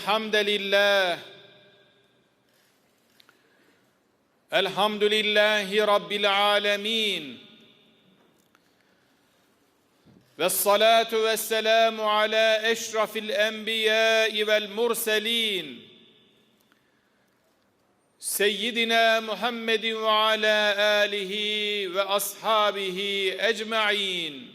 الحمد لله. الحمد لله رب العالمين. والصلاة والسلام على أشرف الأنبياء والمرسلين. سيدنا محمد وعلى آله وأصحابه أجمعين.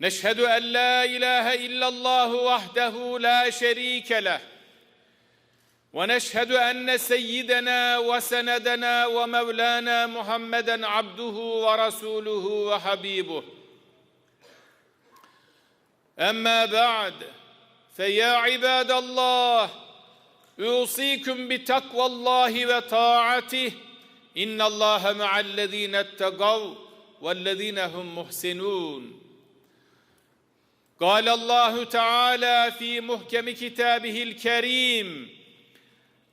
نشهد أن لا إله إلا الله وحده لا شريك له. ونشهد أن سيدنا وسندنا ومولانا محمدا عبده ورسوله وحبيبه. أما بعد فيا عباد الله أوصيكم بتقوى الله وطاعته. إن الله مع الذين اتقوا والذين هم محسنون. قال الله تعالى في محكم كتابه الكريم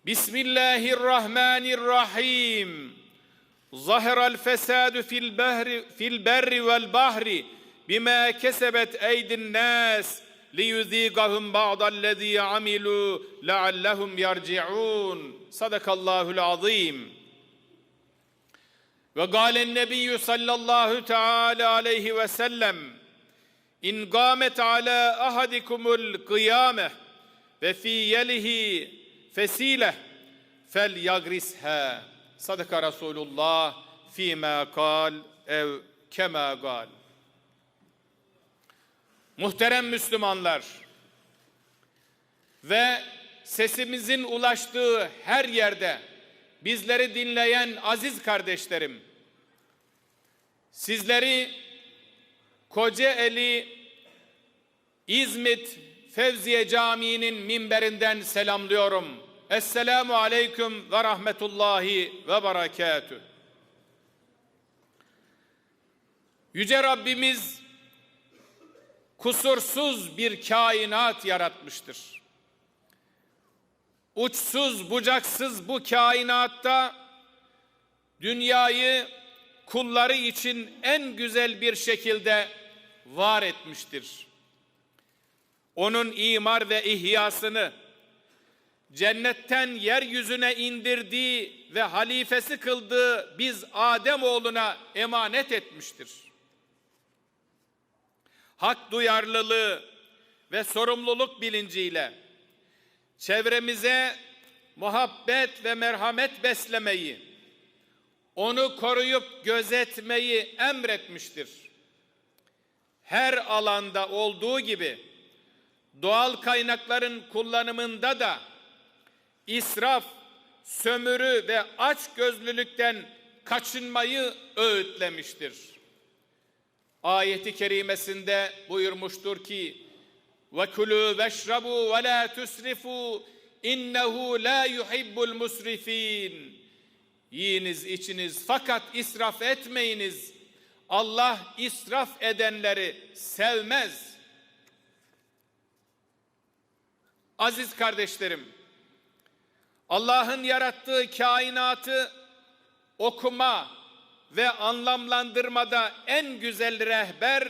بسم الله الرحمن الرحيم ظهر الفساد في البحر في البر والبحر بما كسبت ايدي الناس ليذيقهم بعض الذي عملوا لعلهم يرجعون صدق الله العظيم وقال النبي صلى الله تعالى عليه وسلم İn gamet ala ahadikumul kıyame ve fi yelihi fesile fel yagrisha. Sadaka Resulullah fîmâ kal ev kemâ kal. Muhterem Müslümanlar ve sesimizin ulaştığı her yerde bizleri dinleyen aziz kardeşlerim sizleri Kocaeli İzmit Fevziye Camii'nin minberinden selamlıyorum. Esselamu aleyküm ve rahmetullahi ve berekatü. Yüce Rabbimiz kusursuz bir kainat yaratmıştır. Uçsuz bucaksız bu kainatta dünyayı kulları için en güzel bir şekilde var etmiştir. Onun imar ve ihyasını cennetten yeryüzüne indirdiği ve halifesi kıldığı biz Adem oğluna emanet etmiştir. Hak duyarlılığı ve sorumluluk bilinciyle çevremize muhabbet ve merhamet beslemeyi, onu koruyup gözetmeyi emretmiştir. Her alanda olduğu gibi doğal kaynakların kullanımında da israf, sömürü ve aç gözlülükten kaçınmayı öğütlemiştir. Ayeti kerimesinde buyurmuştur ki: "Ve kulû veşrabû ve lâ tusrifû innehu lâ yuhibbul musrifîn." Yiyiniz, içiniz fakat israf etmeyiniz. Allah israf edenleri sevmez. Aziz kardeşlerim, Allah'ın yarattığı kainatı okuma ve anlamlandırmada en güzel rehber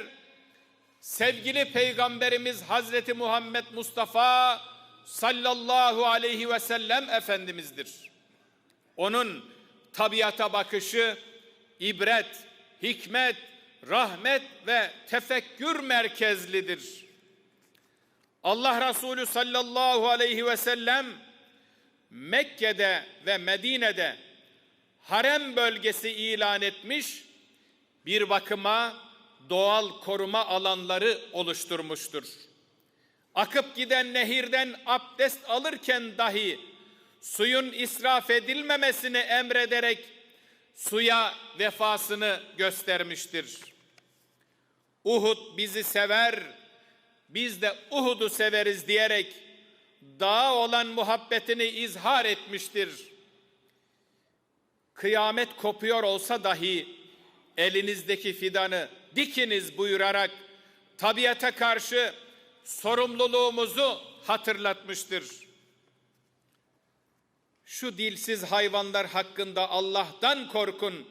sevgili peygamberimiz Hazreti Muhammed Mustafa sallallahu aleyhi ve sellem efendimizdir. Onun tabiata bakışı ibret, hikmet, rahmet ve tefekkür merkezlidir. Allah Resulü sallallahu aleyhi ve sellem Mekke'de ve Medine'de harem bölgesi ilan etmiş, bir bakıma doğal koruma alanları oluşturmuştur. Akıp giden nehirden abdest alırken dahi suyun israf edilmemesini emrederek suya vefasını göstermiştir. Uhud bizi sever, biz de Uhud'u severiz diyerek dağa olan muhabbetini izhar etmiştir. Kıyamet kopuyor olsa dahi elinizdeki fidanı dikiniz buyurarak tabiata karşı sorumluluğumuzu hatırlatmıştır. Şu dilsiz hayvanlar hakkında Allah'tan korkun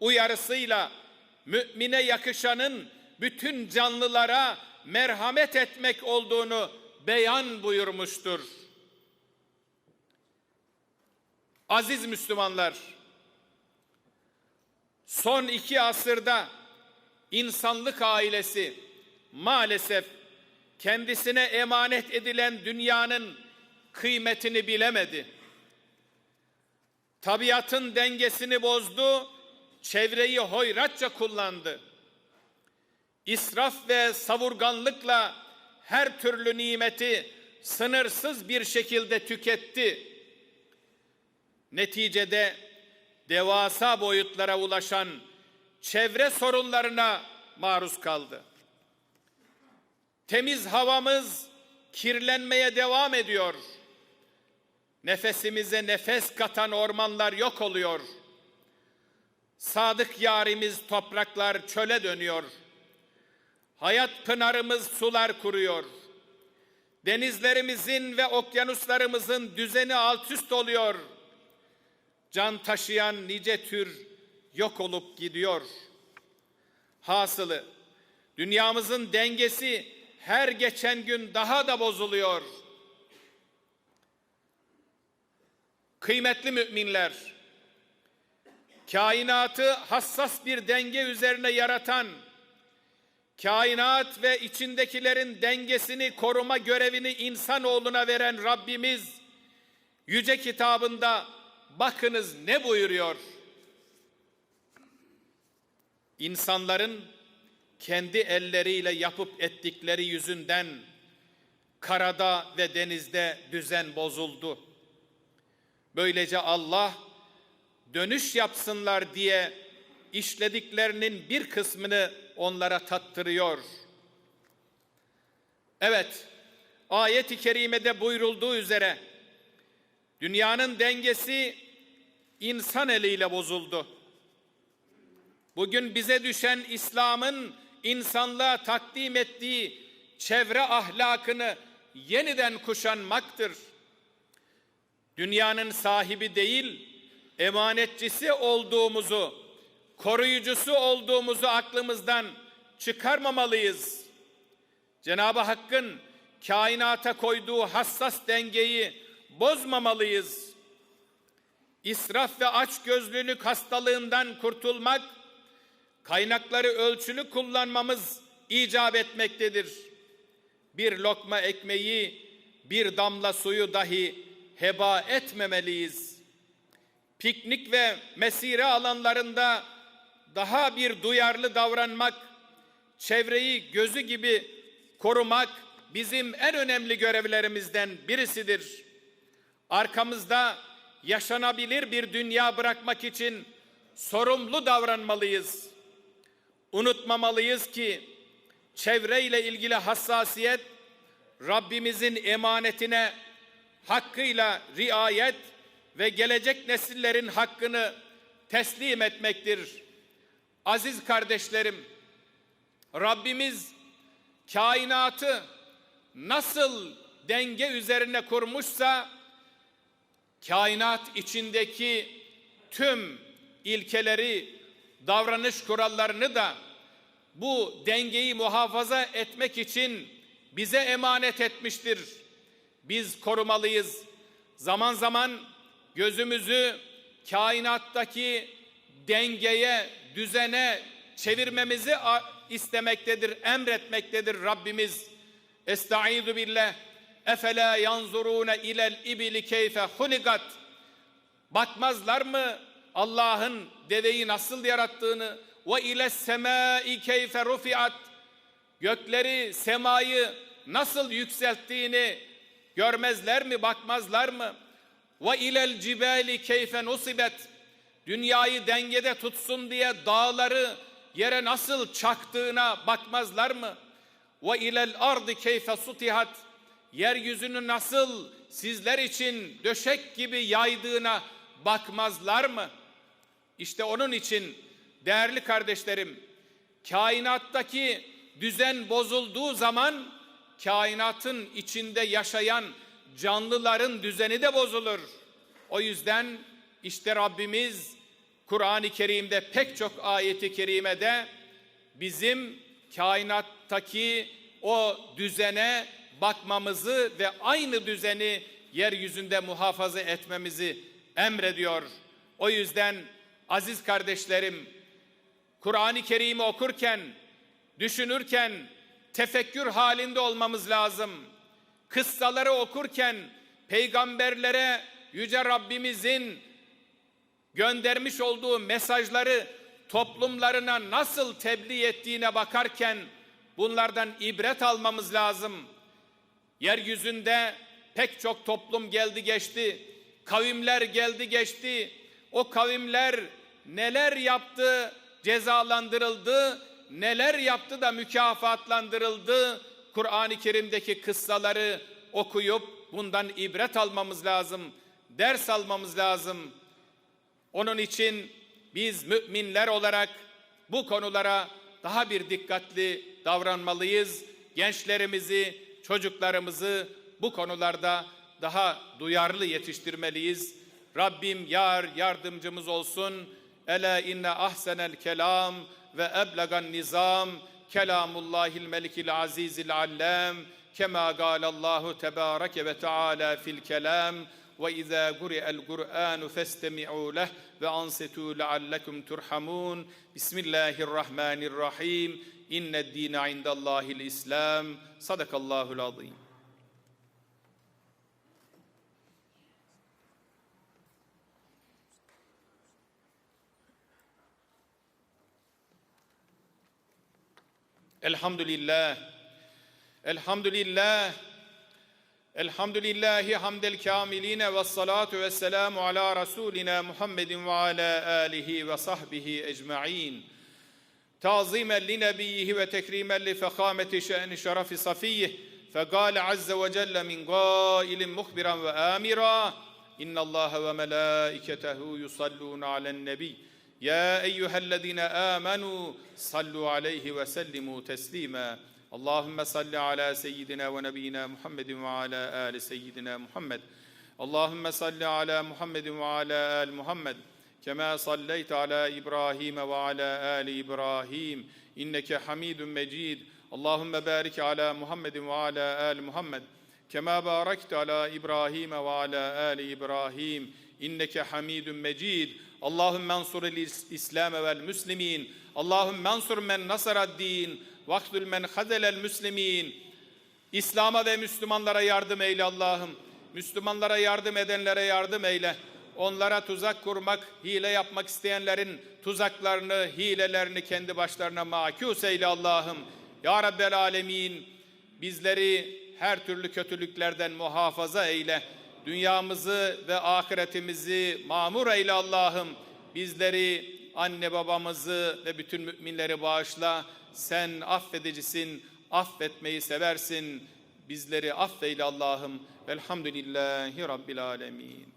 uyarısıyla mümine yakışanın bütün canlılara merhamet etmek olduğunu beyan buyurmuştur. Aziz Müslümanlar, son iki asırda insanlık ailesi maalesef kendisine emanet edilen dünyanın kıymetini bilemedi. Tabiatın dengesini bozdu, çevreyi hoyratça kullandı. İsraf ve savurganlıkla her türlü nimeti sınırsız bir şekilde tüketti. Neticede devasa boyutlara ulaşan çevre sorunlarına maruz kaldı. Temiz havamız kirlenmeye devam ediyor. Nefesimize nefes katan ormanlar yok oluyor. Sadık yarimiz topraklar çöle dönüyor. Hayat pınarımız sular kuruyor. Denizlerimizin ve okyanuslarımızın düzeni alt üst oluyor. Can taşıyan nice tür yok olup gidiyor. Hasılı dünyamızın dengesi her geçen gün daha da bozuluyor. Kıymetli müminler, kainatı hassas bir denge üzerine yaratan, kainat ve içindekilerin dengesini koruma görevini insanoğluna veren Rabbimiz, yüce kitabında bakınız ne buyuruyor? İnsanların kendi elleriyle yapıp ettikleri yüzünden karada ve denizde düzen bozuldu. Böylece Allah dönüş yapsınlar diye işlediklerinin bir kısmını onlara tattırıyor. Evet, ayet-i kerimede buyurulduğu üzere dünyanın dengesi insan eliyle bozuldu. Bugün bize düşen İslam'ın insanlığa takdim ettiği çevre ahlakını yeniden kuşanmaktır. Dünyanın sahibi değil, emanetçisi olduğumuzu, koruyucusu olduğumuzu aklımızdan çıkarmamalıyız. Cenab-ı Hakk'ın kainata koyduğu hassas dengeyi bozmamalıyız. İsraf ve açgözlülük hastalığından kurtulmak, kaynakları ölçülü kullanmamız icap etmektedir. Bir lokma ekmeği, bir damla suyu dahi heba etmemeliyiz. Piknik ve mesire alanlarında daha bir duyarlı davranmak, çevreyi gözü gibi korumak bizim en önemli görevlerimizden birisidir. Arkamızda yaşanabilir bir dünya bırakmak için sorumlu davranmalıyız. Unutmamalıyız ki çevreyle ilgili hassasiyet Rabbimizin emanetine hakkıyla riayet ve gelecek nesillerin hakkını teslim etmektir. Aziz kardeşlerim, Rabbimiz kainatı nasıl denge üzerine kurmuşsa kainat içindeki tüm ilkeleri, davranış kurallarını da bu dengeyi muhafaza etmek için bize emanet etmiştir. Biz korumalıyız. Zaman zaman gözümüzü kainattaki dengeye, düzene çevirmemizi istemektedir, emretmektedir Rabbimiz. Estaizu billah. Efela yanzurune ilel ibili keyfe hulikat. Bakmazlar mı Allah'ın deveyi nasıl yarattığını ve ile semai keyfe rufiat. Gökleri, semayı nasıl yükselttiğini görmezler mi, bakmazlar mı? Ve ilel cibali keyfe nusibet. Dünyayı dengede tutsun diye dağları yere nasıl çaktığına bakmazlar mı? Ve ilel ardı keyfe sutihat yeryüzünü nasıl sizler için döşek gibi yaydığına bakmazlar mı? İşte onun için değerli kardeşlerim kainattaki düzen bozulduğu zaman kainatın içinde yaşayan canlıların düzeni de bozulur. O yüzden işte Rabbimiz Kur'an-ı Kerim'de pek çok ayeti kerimede bizim kainattaki o düzene bakmamızı ve aynı düzeni yeryüzünde muhafaza etmemizi emrediyor. O yüzden aziz kardeşlerim Kur'an-ı Kerim'i okurken, düşünürken tefekkür halinde olmamız lazım. Kıssaları okurken peygamberlere yüce Rabbimizin göndermiş olduğu mesajları toplumlarına nasıl tebliğ ettiğine bakarken bunlardan ibret almamız lazım. Yeryüzünde pek çok toplum geldi geçti. Kavimler geldi geçti. O kavimler neler yaptı, cezalandırıldı, neler yaptı da mükafatlandırıldı. Kur'an-ı Kerim'deki kıssaları okuyup bundan ibret almamız lazım. Ders almamız lazım. Onun için biz müminler olarak bu konulara daha bir dikkatli davranmalıyız. Gençlerimizi, çocuklarımızı bu konularda daha duyarlı yetiştirmeliyiz. Rabbim yar yardımcımız olsun. Ela inne ahsenel kelam ve eblegan nizam kelamullahil melikil azizil allem kema galallahu tebareke ve teala fil kelam ve izâ guri'el Kur'an festemi'û leh ve ansitû leallekum turhamun. Bismillahirrahmanirrahim. İnned dîne indallâhil İslam. Sadakallâhul azîm. الحمد لله الحمد لله الحمد لله حمد الكاملين والصلاة والسلام على رسولنا محمد وعلى آله وصحبه أجمعين تعظيما لنبيه وتكريما لفخامة شأن شرف صفيه فقال عز وجل من قائل مخبرا وآمرا إن الله وملائكته يصلون على النبي يا أيها الذين آمنوا صلوا عليه وسلموا تسليما. اللهم صل على سيدنا ونبينا محمد وعلى آل سيدنا محمد. اللهم صل على محمد وعلى آل محمد. كما صليت على إبراهيم وعلى آل إبراهيم. إنك حميد مجيد. اللهم بارك على محمد وعلى آل محمد. كما باركت على إبراهيم وعلى آل إبراهيم. إنك حميد مجيد. Allahümme ansuril İslame vel müslimin. Allahümme ansur men nasarad din. Vahdül men hadelel müslimin. İslam'a ve Müslümanlara yardım eyle Allah'ım. Müslümanlara yardım edenlere yardım eyle. Onlara tuzak kurmak, hile yapmak isteyenlerin tuzaklarını, hilelerini kendi başlarına makus eyle Allah'ım. Ya Rabbel Alemin bizleri her türlü kötülüklerden muhafaza eyle. Dünyamızı ve ahiretimizi mamur eyle Allah'ım. Bizleri, anne babamızı ve bütün müminleri bağışla. Sen affedicisin, affetmeyi seversin. Bizleri affeyle Allah'ım. Velhamdülillahi Rabbil alemin.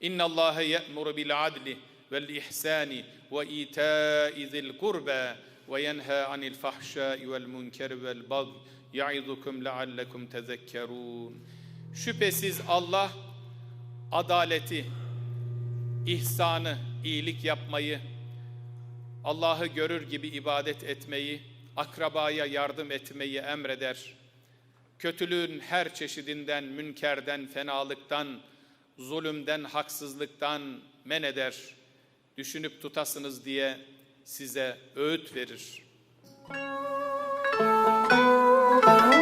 İnna Allah ye'muru bil adli vel ihsani ve ita'i zil kurba ve yenha anil fahşai vel munkeri vel bagh ya'idukum leallekum tezekkerun. Şüphesiz Allah adaleti, ihsanı, iyilik yapmayı, Allah'ı görür gibi ibadet etmeyi, akrabaya yardım etmeyi emreder. Kötülüğün her çeşidinden, münkerden, fenalıktan, zulümden, haksızlıktan men eder. Düşünüp tutasınız diye size öğüt verir. Thank you.